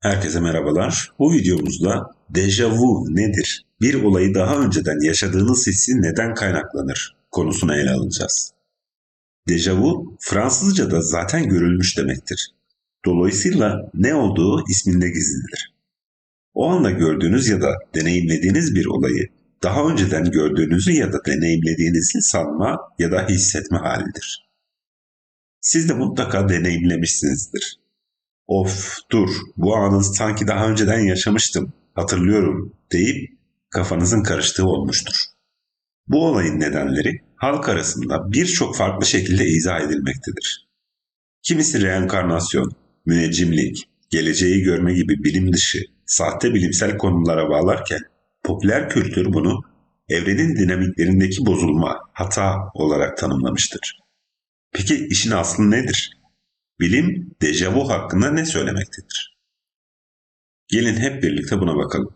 Herkese merhabalar. Bu videomuzda dejavu nedir? Bir olayı daha önceden yaşadığınız hissi neden kaynaklanır? konusunu ele alacağız. Dejavu Fransızca'da zaten görülmüş demektir. Dolayısıyla ne olduğu isminde gizlidir. O anda gördüğünüz ya da deneyimlediğiniz bir olayı daha önceden gördüğünüzü ya da deneyimlediğinizi sanma ya da hissetme halidir. Siz de mutlaka deneyimlemişsinizdir. Of dur bu anı sanki daha önceden yaşamıştım hatırlıyorum deyip kafanızın karıştığı olmuştur. Bu olayın nedenleri halk arasında birçok farklı şekilde izah edilmektedir. Kimisi reenkarnasyon, müneccimlik, geleceği görme gibi bilim dışı, sahte bilimsel konulara bağlarken popüler kültür bunu evrenin dinamiklerindeki bozulma, hata olarak tanımlamıştır. Peki işin aslı nedir? Bilim dejavu hakkında ne söylemektedir? Gelin hep birlikte buna bakalım.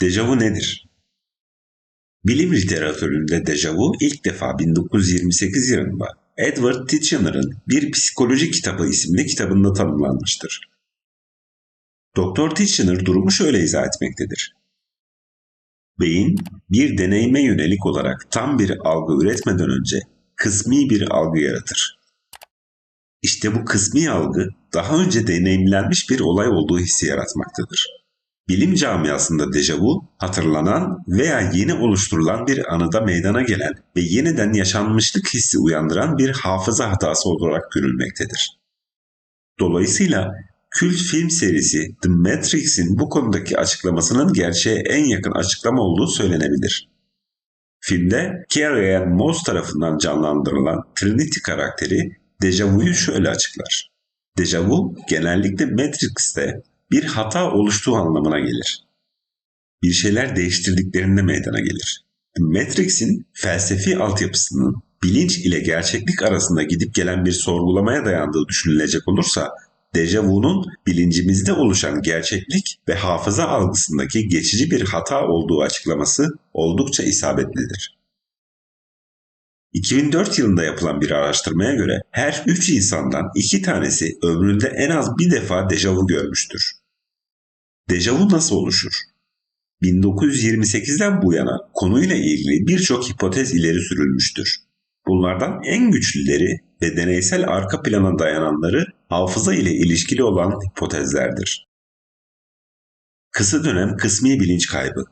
Dejavu nedir? Bilim literatüründe dejavu ilk defa 1928 yılında Edward Titchener'ın Bir Psikoloji Kitabı isimli kitabında tanımlanmıştır. Doktor Titchener durumu şöyle izah etmektedir. Beyin bir deneyime yönelik olarak tam bir algı üretmeden önce kısmi bir algı yaratır. İşte bu kısmi algı daha önce deneyimlenmiş bir olay olduğu hissi yaratmaktadır. Bilim camiasında dejavu, hatırlanan veya yeni oluşturulan bir anıda meydana gelen ve yeniden yaşanmışlık hissi uyandıran bir hafıza hatası olarak görülmektedir. Dolayısıyla kült film serisi The Matrix'in bu konudaki açıklamasının gerçeğe en yakın açıklama olduğu söylenebilir. Filmde Carrie Ann Moss tarafından canlandırılan Trinity karakteri dejavuyu şöyle açıklar. Dejavu genellikle Matrix'te bir hata oluştuğu anlamına gelir. Bir şeyler değiştirdiklerinde meydana gelir. Matrix'in felsefi altyapısının bilinç ile gerçeklik arasında gidip gelen bir sorgulamaya dayandığı düşünülecek olursa dejavunun bilincimizde oluşan gerçeklik ve hafıza algısındaki geçici bir hata olduğu açıklaması oldukça isabetlidir. 2004 yılında yapılan bir araştırmaya göre her 3 insandan 2 tanesi ömründe en az bir defa dejavu görmüştür. Dejavu nasıl oluşur? 1928'den bu yana konuyla ilgili birçok hipotez ileri sürülmüştür. Bunlardan en güçlüleri ve deneysel arka plana dayananları hafıza ile ilişkili olan hipotezlerdir. Kısa dönem kısmi bilinç kaybı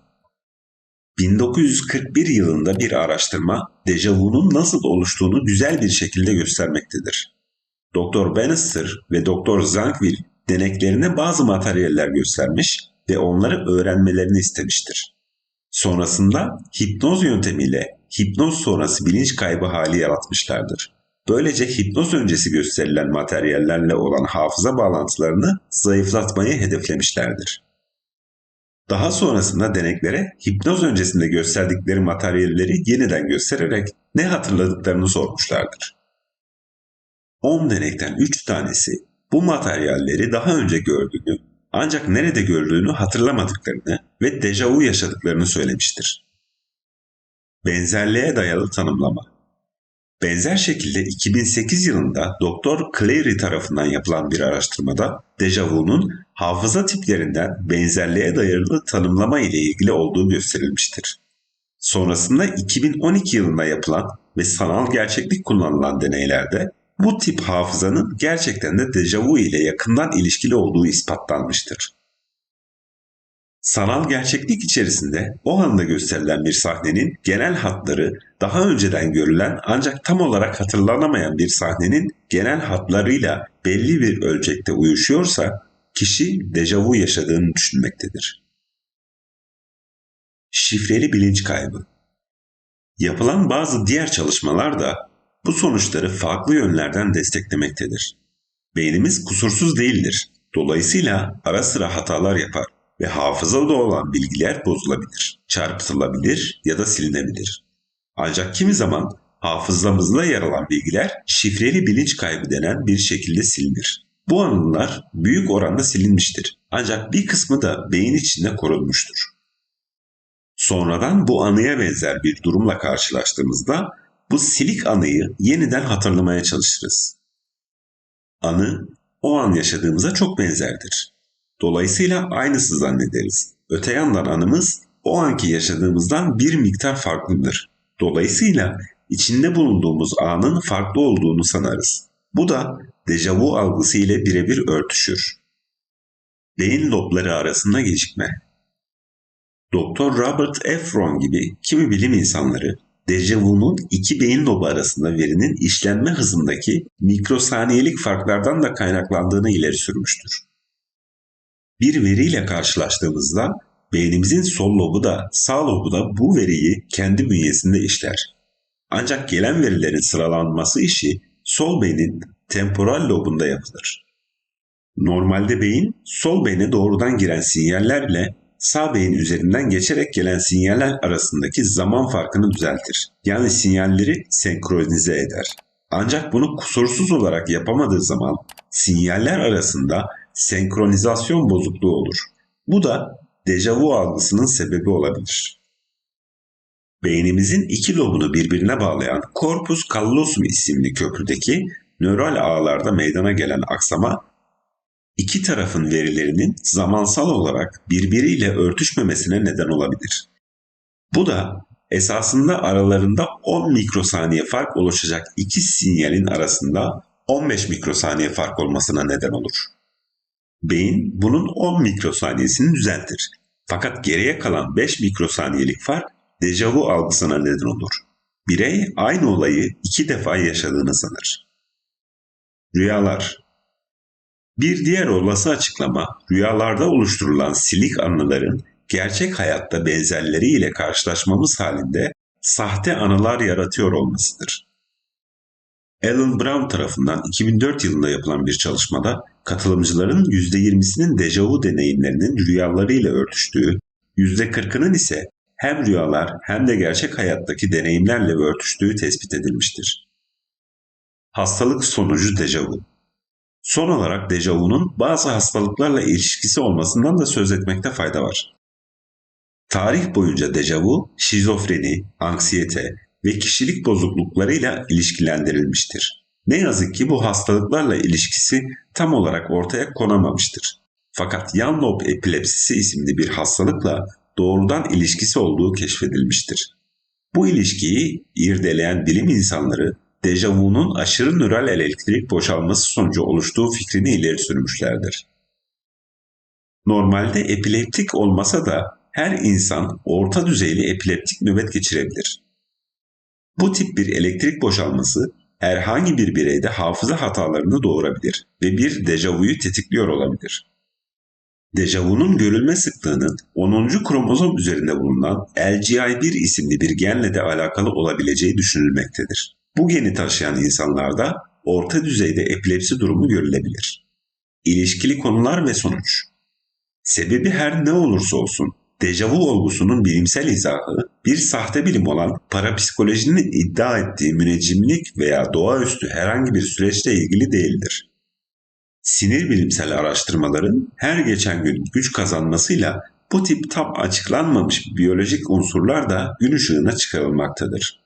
1941 yılında bir araştırma dejavunun nasıl oluştuğunu güzel bir şekilde göstermektedir. Dr. Bannister ve Dr. Zangwill deneklerine bazı materyaller göstermiş ve onları öğrenmelerini istemiştir. Sonrasında hipnoz yöntemiyle hipnoz sonrası bilinç kaybı hali yaratmışlardır. Böylece hipnoz öncesi gösterilen materyallerle olan hafıza bağlantılarını zayıflatmayı hedeflemişlerdir. Daha sonrasında deneklere hipnoz öncesinde gösterdikleri materyalleri yeniden göstererek ne hatırladıklarını sormuşlardır. 10 denekten 3 tanesi bu materyalleri daha önce gördüğünü ancak nerede gördüğünü hatırlamadıklarını ve dejavu yaşadıklarını söylemiştir. Benzerliğe dayalı tanımlama Benzer şekilde 2008 yılında Dr. Clary tarafından yapılan bir araştırmada dejavunun hafıza tiplerinden benzerliğe dayalı tanımlama ile ilgili olduğu gösterilmiştir. Sonrasında 2012 yılında yapılan ve sanal gerçeklik kullanılan deneylerde bu tip hafızanın gerçekten de dejavu ile yakından ilişkili olduğu ispatlanmıştır. Sanal gerçeklik içerisinde o anda gösterilen bir sahnenin genel hatları daha önceden görülen ancak tam olarak hatırlanamayan bir sahnenin genel hatlarıyla belli bir ölçekte uyuşuyorsa kişi dejavu yaşadığını düşünmektedir. Şifreli bilinç kaybı Yapılan bazı diğer çalışmalar da bu sonuçları farklı yönlerden desteklemektedir. Beynimiz kusursuz değildir. Dolayısıyla ara sıra hatalar yapar ve hafızada olan bilgiler bozulabilir, çarpıtılabilir ya da silinebilir. Ancak kimi zaman hafızamızda yer alan bilgiler şifreli bilinç kaybı denen bir şekilde silinir. Bu anılar büyük oranda silinmiştir. Ancak bir kısmı da beyin içinde korunmuştur. Sonradan bu anıya benzer bir durumla karşılaştığımızda bu silik anıyı yeniden hatırlamaya çalışırız. Anı o an yaşadığımıza çok benzerdir. Dolayısıyla aynısı zannederiz. Öte yandan anımız o anki yaşadığımızdan bir miktar farklıdır. Dolayısıyla içinde bulunduğumuz anın farklı olduğunu sanarız. Bu da dejavu algısı ile birebir örtüşür. Beyin lobları arasında gecikme. Doktor Robert Efron gibi kimi bilim insanları dejavunun iki beyin lobu arasında verinin işlenme hızındaki mikrosaniyelik farklardan da kaynaklandığını ileri sürmüştür. Bir veriyle karşılaştığımızda beynimizin sol lobu da sağ lobu da bu veriyi kendi bünyesinde işler. Ancak gelen verilerin sıralanması işi sol beynin temporal lobunda yapılır. Normalde beyin sol beyne doğrudan giren sinyallerle sağ beyin üzerinden geçerek gelen sinyaller arasındaki zaman farkını düzeltir. Yani sinyalleri senkronize eder. Ancak bunu kusursuz olarak yapamadığı zaman sinyaller arasında senkronizasyon bozukluğu olur. Bu da dejavu algısının sebebi olabilir. Beynimizin iki lobunu birbirine bağlayan corpus callosum isimli köprüdeki nöral ağlarda meydana gelen aksama iki tarafın verilerinin zamansal olarak birbiriyle örtüşmemesine neden olabilir. Bu da esasında aralarında 10 mikrosaniye fark oluşacak iki sinyalin arasında 15 mikrosaniye fark olmasına neden olur. Beyin bunun 10 mikrosaniyesini düzeltir. Fakat geriye kalan 5 mikrosaniyelik fark dejavu algısına neden olur. Birey aynı olayı iki defa yaşadığını sanır. Rüyalar Bir diğer olası açıklama rüyalarda oluşturulan silik anıların gerçek hayatta benzerleriyle karşılaşmamız halinde sahte anılar yaratıyor olmasıdır. Alan Brown tarafından 2004 yılında yapılan bir çalışmada katılımcıların %20'sinin dejavu deneyimlerinin rüyalarıyla örtüştüğü, %40'ının ise hem rüyalar hem de gerçek hayattaki deneyimlerle örtüştüğü tespit edilmiştir. Hastalık sonucu dejavu Son olarak dejavunun bazı hastalıklarla ilişkisi olmasından da söz etmekte fayda var. Tarih boyunca dejavu, şizofreni, anksiyete ve kişilik bozukluklarıyla ilişkilendirilmiştir. Ne yazık ki bu hastalıklarla ilişkisi tam olarak ortaya konamamıştır. Fakat yan lob epilepsisi isimli bir hastalıkla doğrudan ilişkisi olduğu keşfedilmiştir. Bu ilişkiyi irdeleyen bilim insanları dejavunun aşırı nöral elektrik boşalması sonucu oluştuğu fikrini ileri sürmüşlerdir. Normalde epileptik olmasa da her insan orta düzeyli epileptik nöbet geçirebilir. Bu tip bir elektrik boşalması herhangi bir bireyde hafıza hatalarını doğurabilir ve bir dejavuyu tetikliyor olabilir. Dejavunun görülme sıklığının 10. kromozom üzerinde bulunan LGI1 isimli bir genle de alakalı olabileceği düşünülmektedir. Bu geni taşıyan insanlarda orta düzeyde epilepsi durumu görülebilir. İlişkili konular ve sonuç Sebebi her ne olursa olsun dejavu olgusunun bilimsel izahı bir sahte bilim olan parapsikolojinin iddia ettiği müneccimlik veya doğaüstü herhangi bir süreçle ilgili değildir. Sinir bilimsel araştırmaların her geçen gün güç kazanmasıyla bu tip tam açıklanmamış biyolojik unsurlar da gün ışığına çıkarılmaktadır.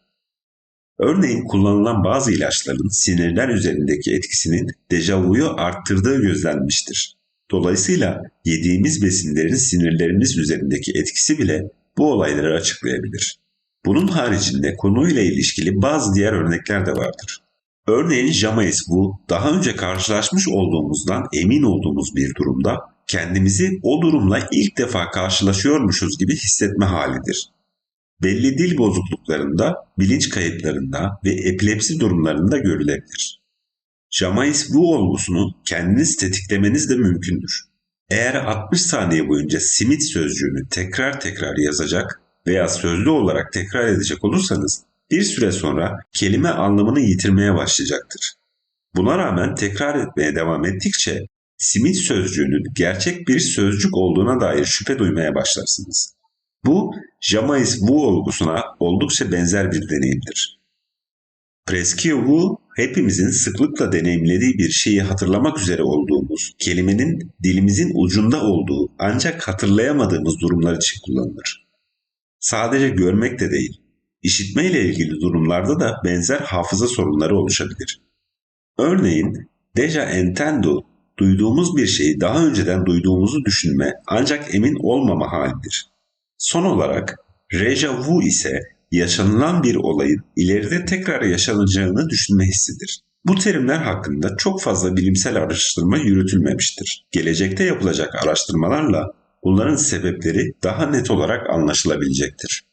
Örneğin kullanılan bazı ilaçların sinirler üzerindeki etkisinin dejavuyu arttırdığı gözlenmiştir. Dolayısıyla yediğimiz besinlerin sinirlerimiz üzerindeki etkisi bile bu olayları açıklayabilir. Bunun haricinde konuyla ilişkili bazı diğer örnekler de vardır. Örneğin Jamais bu daha önce karşılaşmış olduğumuzdan emin olduğumuz bir durumda kendimizi o durumla ilk defa karşılaşıyormuşuz gibi hissetme halidir. Belli dil bozukluklarında, bilinç kayıplarında ve epilepsi durumlarında görülebilir. Jamais bu olgusunu kendiniz tetiklemeniz de mümkündür. Eğer 60 saniye boyunca simit sözcüğünü tekrar tekrar yazacak veya sözlü olarak tekrar edecek olursanız bir süre sonra kelime anlamını yitirmeye başlayacaktır. Buna rağmen tekrar etmeye devam ettikçe simit sözcüğünün gerçek bir sözcük olduğuna dair şüphe duymaya başlarsınız. Bu Jamais Vu olgusuna oldukça benzer bir deneyimdir. Presque Vu hepimizin sıklıkla deneyimlediği bir şeyi hatırlamak üzere olduğumuz, kelimenin dilimizin ucunda olduğu ancak hatırlayamadığımız durumlar için kullanılır. Sadece görmek de değil. İşitme ile ilgili durumlarda da benzer hafıza sorunları oluşabilir. Örneğin deja entendo duyduğumuz bir şeyi daha önceden duyduğumuzu düşünme ancak emin olmama halidir. Son olarak reja vu ise yaşanılan bir olayın ileride tekrar yaşanacağını düşünme hissidir. Bu terimler hakkında çok fazla bilimsel araştırma yürütülmemiştir. Gelecekte yapılacak araştırmalarla bunların sebepleri daha net olarak anlaşılabilecektir.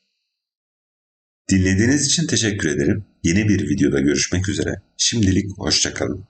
Dinlediğiniz için teşekkür ederim. Yeni bir videoda görüşmek üzere. Şimdilik hoşçakalın.